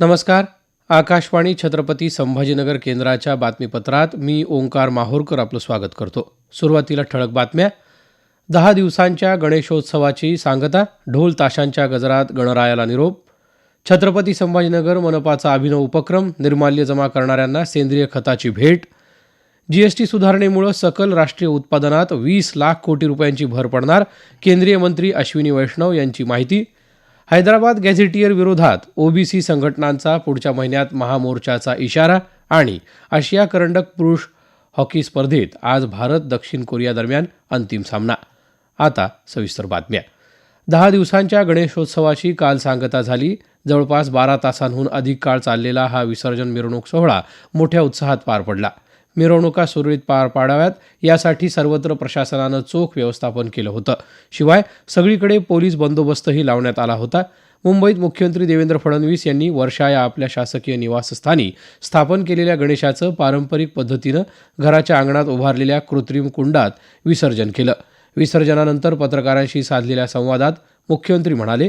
नमस्कार. आकाशवाणी छत्रपती संभाजीनगर केंद्राच्या बातमीपत्रात मी ओंकार माहूरकर आपलं स्वागत करतो. सुरुवातीला ठळक बातम्या. दहा दिवसांच्या गणेशोत्सवाची सांगता ढोल ताशांच्या गजरात गणरायाला निरोप. छत्रपती संभाजीनगर मनपाचा अभिनव उपक्रम निर्माल्य जमा करणाऱ्यांना सेंद्रिय खताची भेट. जीएसटी सुधारणेमुळे सकल राष्ट्रीय उत्पादनात वीस लाख कोटी रुपयांची भर पडणार केंद्रीय मंत्री अश्विनी वैष्णव यांची माहिती. हैदराबाद गॅझेटियर विरोधात ओबीसी संघटनांचा पुढच्या महिन्यात महामोर्चाचा इशारा आणि आशिया करंडक पुरुष हॉकी स्पर्धेत आज भारत दक्षिण कोरिया दरम्यान अंतिम सामना. आता सविस्तर बातम्या. दहा दिवसांच्या गणेशोत्सवाची काल सांगता झाली. जवळपास बारा तासांहून अधिक काळ चाललेला हा विसर्जन मिरवणूक सोहळा मोठ्या उत्साहात पार पडला. मिरवणुका सुरळीत पार पाडाव्यात. यासाठी सर्वत्र प्रशासनानं चोख व्यवस्थापन केलं होतं. शिवाय सगळीकडे पोलीस बंदोबस्तही लावण्यात आला होता. मुंबईत मुख्यमंत्री देवेंद्र फडणवीस यांनी वर्षा या आपल्या शासकीय निवासस्थानी स्थापन केलेल्या गणेशाचं पारंपरिक पद्धतीनं घराच्या अंगणात उभारलेल्या कृत्रिम कुंडात विसर्जन केलं. विसर्जनानंतर पत्रकारांशी साधलेल्या संवादात मुख्यमंत्री म्हणाले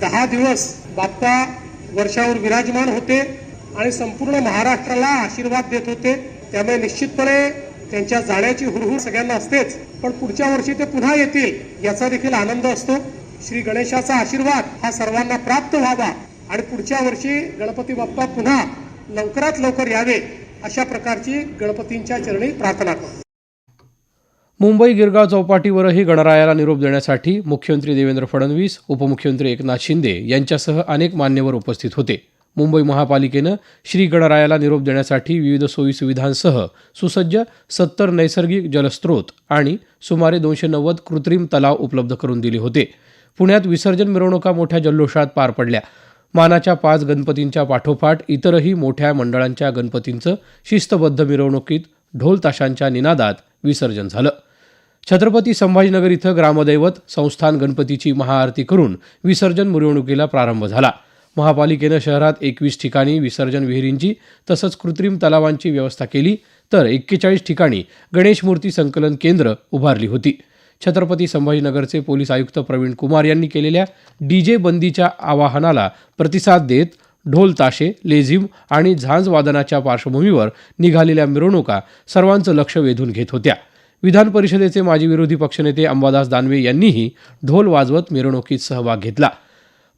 दहा दिवस बाप्पा वर्षावर विराजमान होते आणि संपूर्ण महाराष्ट्राला आशीर्वाद देत होते. त्यामुळे निश्चितपणे त्यांच्या जाण्याची हुरहुर सगळ्यांना असतेच. पण पुढच्या वर्षी ते पुन्हा येतील याचा देखील आनंद असतो. श्री गणेशाचा आशीर्वाद हा सर्वांना प्राप्त व्हावा आणि पुढच्या वर्षी गणपती बाप्पा पुन्हा लवकरात लवकर यावे अशा प्रकारची गणपतींच्या चरणी प्रार्थना करतो. मुंबई गिरगाव चौपाटीवरही गणरायाला निरोप देण्यासाठी मुख्यमंत्री देवेंद्र फडणवीस उपमुख्यमंत्री एकनाथ शिंदे यांच्यासह अनेक मान्यवर उपस्थित होते. मुंबई महापालिकेनं श्री गणरायाला निरोप देण्यासाठी विविध सोयीसुविधांसह सुसज्ज सत्तर नैसर्गिक जलस्रोत आणि सुमारे दोनशे नव्वद कृत्रिम तलाव उपलब्ध करून दिले होते. पुण्यात विसर्जन मिरवणुका मोठ्या जल्लोषात पार पडल्या. मानाच्या पाच गणपतींच्या पाठोपाठ इतरही मोठ्या मंडळांच्या गणपतींचं शिस्तबद्ध मिरवणुकीत ढोल ताशांच्या निनादात विसर्जन झालं. छत्रपती संभाजीनगर इथं ग्रामदैवत संस्थान गणपतीची महाआरती करून विसर्जन मिरवणुकीला प्रारंभ झाला. महापालिकेनं शहरात एकवीस ठिकाणी विसर्जन विहिरींची तसंच कृत्रिम तलावांची व्यवस्था केली तर एक्केचाळीस ठिकाणी गणेश मूर्ती संकलन केंद्र उभारली होती. छत्रपती संभाजीनगरचे पोलीस आयुक्त प्रवीण कुमार यांनी केलेल्या डीजे बंदीच्या आवाहनाला प्रतिसाद देत ढोल ताशे लेझिम आणि झांज वादनाच्या पार्श्वभूमीवर निघालेल्या मिरवणुका सर्वांचं लक्ष वेधून घेत होत्या. विधान परिषदेचे माजी विरोधी पक्षनेते अंबादास दानवे यांनीही ढोल वाजवत मिरवणुकीत सहभाग घेतला.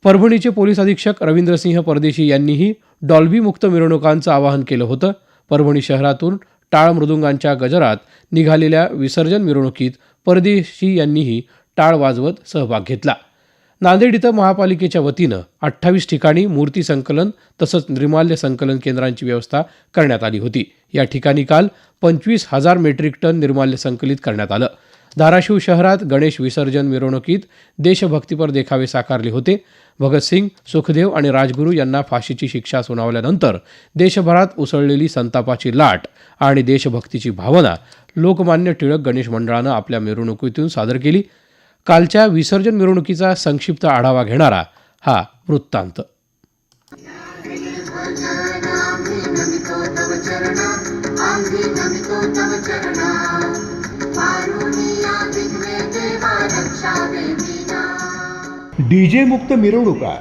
परभणीचे पोलीस अधीक्षक रवींद्रसिंह परदेशी यांनीही डॉल्बी मुक्त मिरवणुकांचं आवाहन केलं होतं. परभणी शहरातून टाळ मृदुंगांच्या गजरात निघालेल्या विसर्जन मिरवणुकीत परदेशी यांनीही टाळ वाजवत सहभाग घेतला. नांदेड इथं महापालिकेच्या वतीनं अठ्ठावीस ठिकाणी मूर्ती संकलन तसंच निर्माल्य संकलन केंद्रांची व्यवस्था करण्यात आली होती. या ठिकाणी काल पंचवीस हजार मेट्रिक टन निर्माल्य संकलित करण्यात आलं. धाराशिव शहरात गणेश विसर्जन मिरवणुकीत देशभक्तीपर देखावे साकारले होते. भगतसिंग सुखदेव आणि राजगुरू यांना फाशीची शिक्षा सुनावल्यानंतर देशभरात उसळलेली संतापाची लाट आणि देशभक्तीची भावना लोकमान्य टिळक गणेश मंडळानं आपल्या मिरवणुकीतून सादर केली. कालच्या विसर्जन मिरवणुकीचा संक्षिप्त आढावा घेणारा हा वृत्तांत. नमितो तव चरणा. डीजे मुक्त मिरवणुका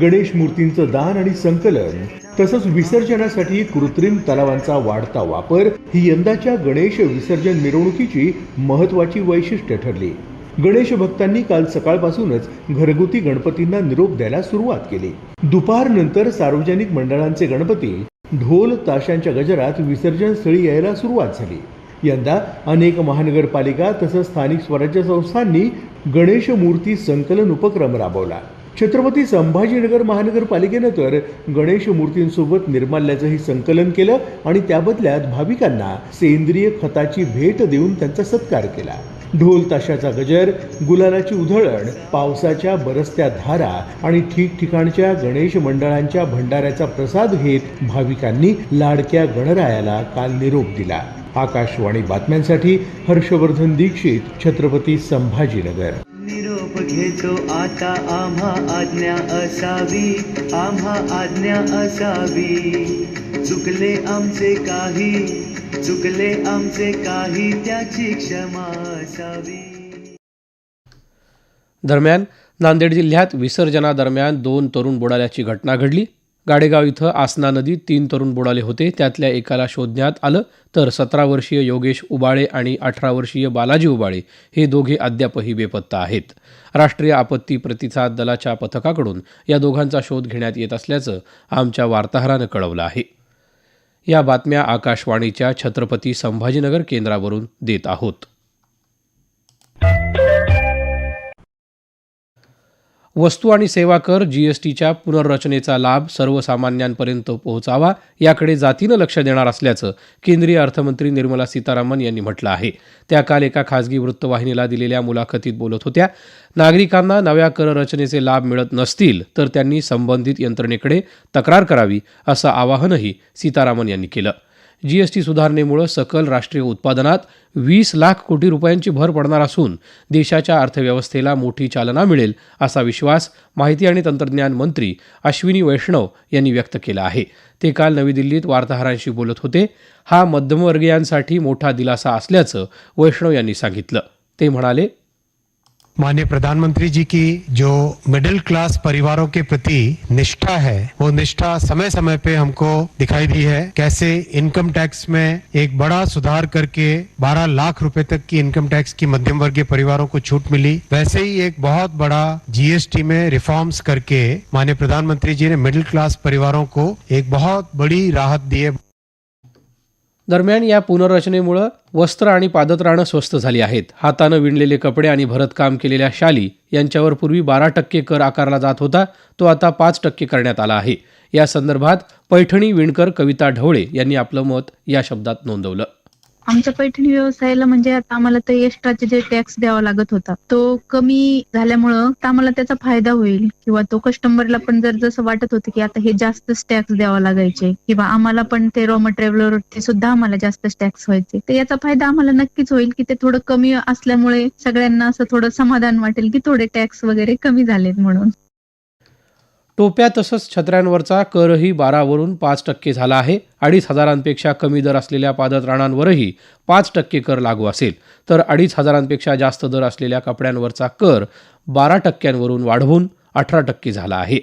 गणेश मूर्तींचं दान आणि संकलन तसंच विसर्जनासाठी कृत्रिम तलावांचा वाढता वापर ही यंदाच्या गणेश विसर्जन मिरवणुकीची महत्वाची वैशिष्ट्य ठरली. गणेश भक्तांनी काल सकाळपासूनच घरगुती गणपतींना निरोप द्यायला सुरुवात केली. दुपारनंतर सार्वजनिक मंडळांचे गणपती ढोल ताशांच्या गजरात विसर्जन स्थळी यायला सुरुवात झाली. यंदा अनेक महानगरपालिका तसंच स्थानिक स्वराज्य संस्थांनी गणेश मूर्ती संकलन उपक्रम राबवला. छत्रपती संभाजीनगर महानगरपालिकेनं तर गणेश मूर्तींसोबत निर्माल्याचंही संकलन केलं आणि त्या बदल्यात भाविकांना सेंद्रिय खताची भेट देऊन त्यांचा सत्कार केला. ढोल ताशाचा गजर गुलालाची उधळण पावसाच्या बरसत्या धारा आणि ठिकठिकाणच्या गणेश मंडळांच्या भंडाऱ्याचा प्रसाद घेत भाविकांनी लाडक्या गणरायाला काल निरोप दिला. आकाशवाणी बातम्यांसाठी हर्षवर्धन दीक्षित छत्रपती संभाजीनगर. निरोप घेतो आता आम्हा आज्ञा असावी आम्हा आज्ञा असावी. चुकले आमचे काही चुकले आमचे काही त्याची क्षमा असावी. दरम्यान नांदेड जिल्ह्यात विसर्जनादरम्यान दोन तरुण बुडाल्याची घटना घडली. गाडेगाव इथं आसना नदीत तीन तरुण बुडाले होते. त्यातल्या एकाला शोधण्यात आलं तर सतरा वर्षीय योगेश उबाळे आणि अठरा वर्षीय बालाजी उबाळे हे दोघे अद्यापही बेपत्ता आहेत. राष्ट्रीय आपत्ती प्रतिसाद दलाच्या पथकाकडून या दोघांचा शोध घेण्यात येत असल्याचं आमच्या वार्ताहरानं कळवलं आहे. या बातम्या आकाशवाणीच्या छत्रपती संभाजीनगर केंद्रावरून देत आहोत. वस्तू आणि सेवा कर जीएसटीच्या पुनर्रचनेचा लाभ सर्वसामान्यांपर्यंत पोहोचावा याकडे जातीनं लक्ष देणार असल्याचं केंद्रीय अर्थमंत्री निर्मला सीतारामन यांनी म्हटलं आहे. त्या काल एका खासगी वृत्तवाहिनीला दिलेल्या मुलाखतीत बोलत होत्या नागरिकांना नव्या कर रचनेचे लाभ मिळत नसतील तर त्यांनी संबंधित यंत्रणेकडे तक्रार करावी असं आवाहनही सीतारामन यांनी केलं. जीएसटी सुधारणेमुळे सकल राष्ट्रीय उत्पादनात वीस लाख कोटी रुपयांची भर पडणार असून देशाच्या अर्थव्यवस्थेला मोठी चालना मिळेल असा विश्वास माहिती आणि तंत्रज्ञान मंत्री अश्विनी वैष्णव यांनी व्यक्त केला आहे. ते काल नवी दिल्लीत वार्ताहरांशी बोलत होते. हा मध्यमवर्गीयांसाठी मोठा दिलासा असल्याचं वैष्णव यांनी सांगितलं. ते म्हणाले माननीय प्रधानमंत्री जी की जो मिडिल क्लास परिवारों के प्रति निष्ठा है, वो निष्ठा समय समय पे हमको दिखाई दी है। कैसे इनकम टैक्स में एक बड़ा सुधार करके 12 लाख रुपए तक की इनकम टैक्स की मध्यम वर्गीय परिवारों को छूट मिली, वैसे ही एक बहुत बड़ा जीएसटी में रिफॉर्म्स करके माननीय प्रधानमंत्री जी ने मिडिल क्लास परिवारों को एक बहुत बड़ी राहत दी है। दरम्यान या पुनर्रचनेमुळं वस्त्र आणि पादत्राणं स्वस्त झाली आहेत. हातानं विणलेले कपडे आणि भरतकाम केलेल्या शाली यांच्यावर पूर्वी बारा टक्के कर आकारला जात होता तो आता पाच टक्के करण्यात आला आहे. या संदर्भात पैठणी विणकर कविता ढवळे यांनी आपलं मत या शब्दात नोंदवलं. आमच्या पैठणी व्यवसायाला म्हणजे आता आम्हाला ते एक्स्ट्राचे जे टॅक्स द्यावा लागत होता तो कमी झाल्यामुळं आम्हाला त्याचा फायदा होईल. किंवा तो कस्टमरला पण जर जसं वाटत होतं की आता हे जास्तच टॅक्स द्यावा लागायचे किंवा आम्हाला पण ते रॉ मटेरियलवर ते सुद्धा आम्हाला जास्तच टॅक्स व्हायचे तर याचा फायदा आम्हाला नक्कीच होईल की ते थोडं कमी असल्यामुळे सगळ्यांना असं थोडं समाधान वाटेल की थोडे टॅक्स वगैरे कमी झालेत म्हणून. टोप्या तसंच छत्र्यांवरचा करही बारावरून पाच टक्के झाला आहे. अडीच हजारांपेक्षा कमी दर असलेल्या पादत्राणांवरही पाच टक्के कर लागू असेल. तर अडीच हजारांपेक्षा जास्त दर असलेल्या कपड्यांवरचा कर बारा टक्क्यांवरून वाढवून अठरा टक्के झाला आहे.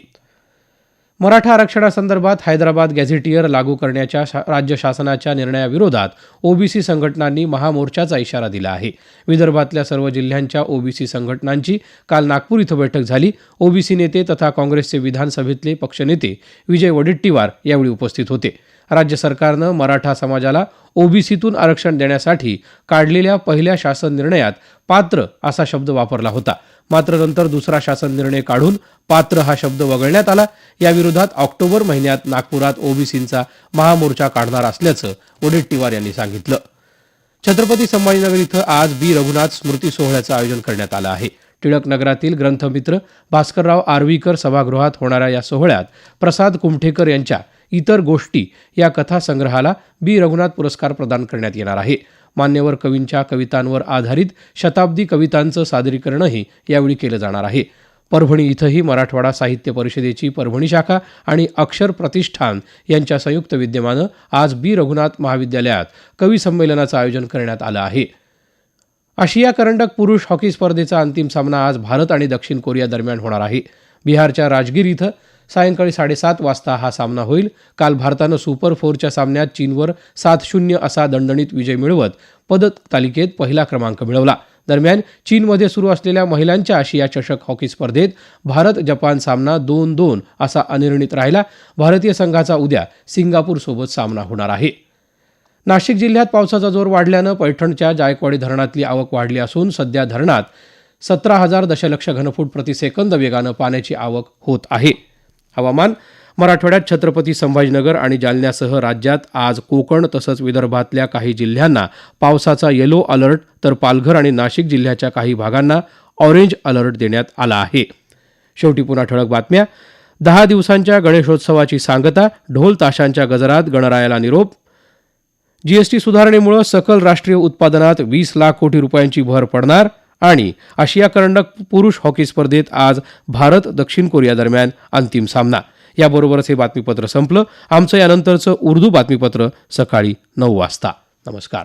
मराठा आरक्षणासंदर्भात हैदराबाद गॅझेटियर लागू करण्याच्या शा राज्य शासनाच्या निर्णयाविरोधात ओबीसी संघटनांनी महामोर्चाचा इशारा दिला आहे. विदर्भातल्या सर्व जिल्ह्यांच्या ओबीसी संघटनांची काल नागपूर इथं बैठक झाली. ओबीसी नेते तथा काँग्रेसचे विधानसभेतले पक्षनेते विजय वडेट्टीवार यावेळी उपस्थित होते. राज्य सरकारनं मराठा समाजाला ओबीसीतून आरक्षण देण्यासाठी काढलेल्या पहिल्या शासन निर्णयात पात्र असा शब्द वापरला होता. मात्र नंतर दुसरा शासन निर्णय काढून पात्र हा शब्द वगळण्यात आला. याविरोधात ऑक्टोबर महिन्यात नागपुरात ओबीसींचा महामोर्चा काढणार असल्याचं वडेट्टीवार यांनी सांगितलं. छत्रपती संभाजीनगर इथं आज बी. रघुनाथ स्मृती सोहळ्याचं आयोजन करण्यात आलं आहे. टिळक नगरातील ग्रंथमित्र भास्करराव आर्वीकर सभागृहात होणाऱ्या या सोहळ्यात प्रसाद कुमठेकर यांच्या इतर गोष्टी या कथासंग्रहाला बी. रघुनाथ पुरस्कार प्रदान करण्यात येणार आहे. मान्यवर कवींच्या कवितांवर आधारित शताब्दी कवितांचं सादरीकरणही यावेळी केलं जाणार आहे. परभणी इथंही मराठवाडा साहित्य परिषदेची परभणी शाखा आणि अक्षर प्रतिष्ठान यांच्या संयुक्त विद्यमानं आज बी. रघुनाथ महाविद्यालयात कवी संमेलनाचं आयोजन करण्यात आलं आहे. आशिया करंडक पुरुष हॉकी स्पर्धेचा अंतिम सामना आज भारत आणि दक्षिण कोरिया दरम्यान होणार आहे. बिहारच्या राजगीर इथं सायंकाळी साडेसात वाजता हा सामना होईल. काल भारतानं सुपर फोरच्या सामन्यात चीनवर सात शून्य असा दणदणीत विजय मिळवत पदक तालिकेत पहिला क्रमांक मिळवला. दरम्यान चीनमध्ये सुरू असलेल्या महिलांच्या आशिया चषक हॉकी स्पर्धेत भारत जपान सामना दोन दोन असा अनिर्णित राहिला. भारतीय संघाचा उद्या सिंगापूरसोबत सामना होणार आहे. नाशिक जिल्ह्यात पावसाचा जोर वाढल्यानं पैठणच्या जायकवाडी धरणातली आवक वाढली असून सध्या धरणात सतरा हजार दशलक्ष घनफूट प्रतिसेकंद वेगानं पाण्याची आवक होत आहे. हवामान मराठवाड्यात छत्रपती संभाजीनगर आणि जालन्यासह राज्यात आज कोकण तसंच विदर्भातल्या काही जिल्ह्यांना पावसाचा येलो अलर्ट तर पालघर आणि नाशिक जिल्ह्याच्या काही भागांना ऑरेंज अलर्ट देण्यात आला आहे. शेवटी पुन्हा ठळक बातम्या. दहा दिवसांच्या गणेशोत्सवाची सांगता ढोल ताशांच्या गजरात गणरायाला निरोप. जीएसटी सुधारणेमुळे सकल राष्ट्रीय उत्पादनात वीस लाख कोटी रुपयांची भर पडणार. आणि आशिया करंडक पुरुष हॉकी स्पर्धेत आज भारत दक्षिण कोरिया दरम्यान अंतिम सामना. याबरोबरच हे बातमीपत्र संपलं. आमचं यानंतरचं उर्दू बातमीपत्र सकाळी नऊ वाजता. नमस्कार.